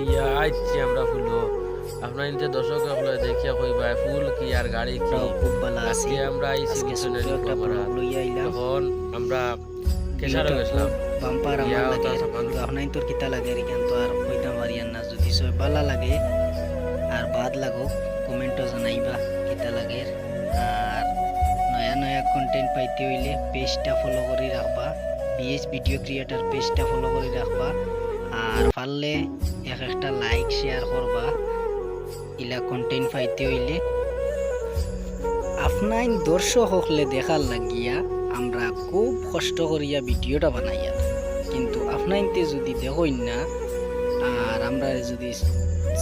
ইয়া আইছি আমরা ফুলো। আপনার ইনতে দর্শক হলো দেখিয়া কইবা ফুল কি আর গাড়ি কি? খুব ভালো আছি। আমরা আইছি মিশনের আমরা তখন আমরা কেশারে গেছিলাম। বাম্পার আমার লাগে। আপনার তোর কিতা লাগে রিকান তো আর কইতাম না। যদি সব ভালো লাগে আর বাদ লাগো কমেন্টও জানাইবা কিতা লাগে। আর নয়া নয়া কন্টেন্ট পাইতে হইলে পেজটা ফলো করে রাখবা। বিএস ভিডিও ক্রিয়েটার পেজটা ফলো করে রাখবা। আর পারলে এক একটা লাইক শেয়ার করবা। ইলা কন্টেন্ট পাইতে হইলে। আপনার দর্শক হকলে দেখার লাগিয়া আমরা খুব কষ্ট করিয়া ভিডিওটা বানাইয়া। কিন্তু আপনাইতে যদি দেখইন না, আর আমরা যদি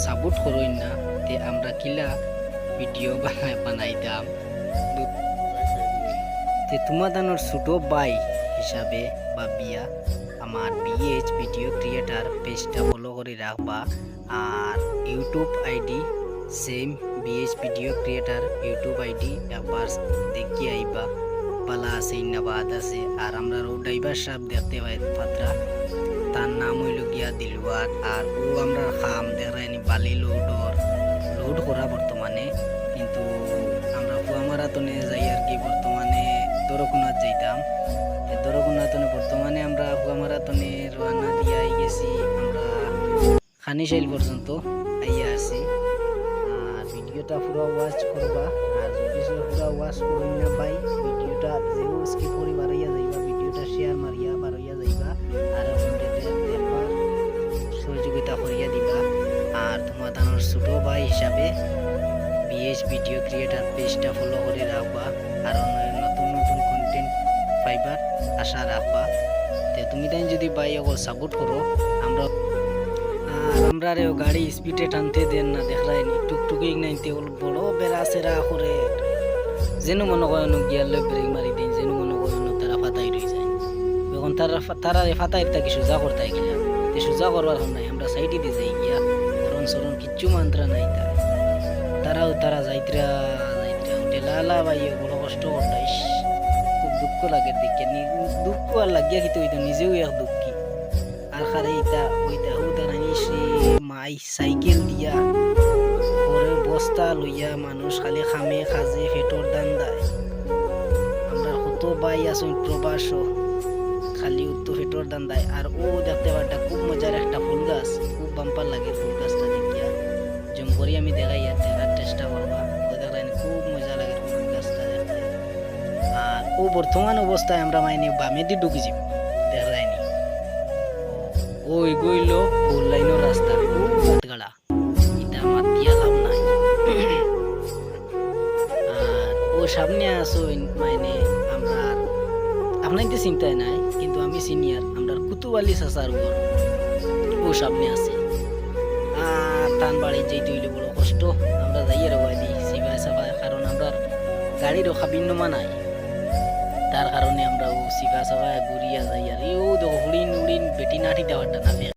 সাপোর্ট করইন না, তে আমরা কিলা ভিডিও বানাই বানাইতাম। তে তোমাদানোর ছোট বাই হিসাবে বা বিয়া, আমার বিএইচ ভিডিও ক্রিয়েটার পেজটা ফলো করে রাখবা। আর YouTube ID same BH video creator YouTube ID একবার দেখি আইবা। পালা আছে, ইন্নাবাদ আছে, আর আমরা রোড ড্রাইভার সাহেব দেখতে পাই পাত্রা। তার নাম হইল গিয়া দিলওয়ার, আর ও আমরা খাম দেখায়নি বালি লোডর। লোড করা বর্তমানে, কিন্তু আমরা ফুয়ামারাতনে যাই আর কি বর্তমানে। খানিশাইল পর্যন্ত। আইয়া আছি। আর ভিডিওটা পুরো ওয়াচ করবা। আর যদি পুরো ওয়াচ করি না পাই ভিডিওটা যেও স্কিপ করি, বারইয়া যাইবা। ভিডিওটা শেয়ার মারিয়া, বারইয়া যাইবা। আর সহযোগিতা করিয়া দিবা। আর তোমার দানোর ছোট ভাই হিসাবে বিএস ভিডিও ক্রিয়েটার পেজটা ফলো করে রাখবা। আর নতুন নতুন কন্টেন্ট পাইবার আশা রাখবা। তে তুমি তাই যদি ভাই অকল সাপোর্ট করো, আমরা আমরা রে গাড়ি স্পিডে টানতে দেন না, দেখলাইনি। টুকটুকি নাইতে ওল বড় বেড়া সেরা করে। যেন মনে করেন গিয়ার লই ব্রেক মারি দিন, যেন মনে করেন তারা ফাতাই রয়ে যায়। এখন তারা তারা ফাতাই থাকি সোজা করতে গেলাম। তে সোজা করবার হল নাই, আমরা সাইডে দিয়ে যাই গিয়া করন সরন কিচ্ছু মান্ত্রা নাই তার। তারাও তারা যাইত্রা যাইত্রা, উঠে ভাইয়ে বড় কষ্ট করতাইস খুব দুঃখ লাগে দেখে। দুঃখ আর লাগিয়া কিন্তু নিজেও এক দুঃখী। আর খারে রানিসে মাই সাইকেল দিয়া। পরে বস্তা লইয়া মানুষ খালি খামে খাজে ফেটর দান দেয় আমরা কত বাই আছো প্রবাস খালি উত্তো ফেটর দান দেয় আর ও দেখতে পারটা খুব মজার একটা ফুল গাছ। খুব বাম্পার লাগে ফুল গাছটা দেখিয়া। জম করি আমি দেখাই দেখার চেষ্টা করবা খুব মজা লাগে ফুল গাছটা দেখতে আর ও বর্তমান অবস্থায় আমরা মাইনে বামে দিয়ে ঢুকে যাব দেখলাইনি ওই গইল ফুল লাইনের রাস্তা। খুব গাড়া এটা মাতিয়া লাভ নাই। আর ও সামনে আসো মানে আমরা আপনার তো চিন্তায় নাই, কিন্তু আমি সিনিয়র, আমরা কুতুবালি চাচার ঘর ও সামনে আছে। আর টান বাড়ি যেতে হইলে বড় কষ্ট, আমরা যাইয়ে রবাই দিই, সিবাই সাফাই কারণ আমরা গাড়ির খাবিন্নমা নাই। তার কারণে আমরা ও শিখা সবাই ঘুরিয়া যাই আর ইউ দেখো হুড়িন উড়িন বেটি নাটি দেওয়ারটা না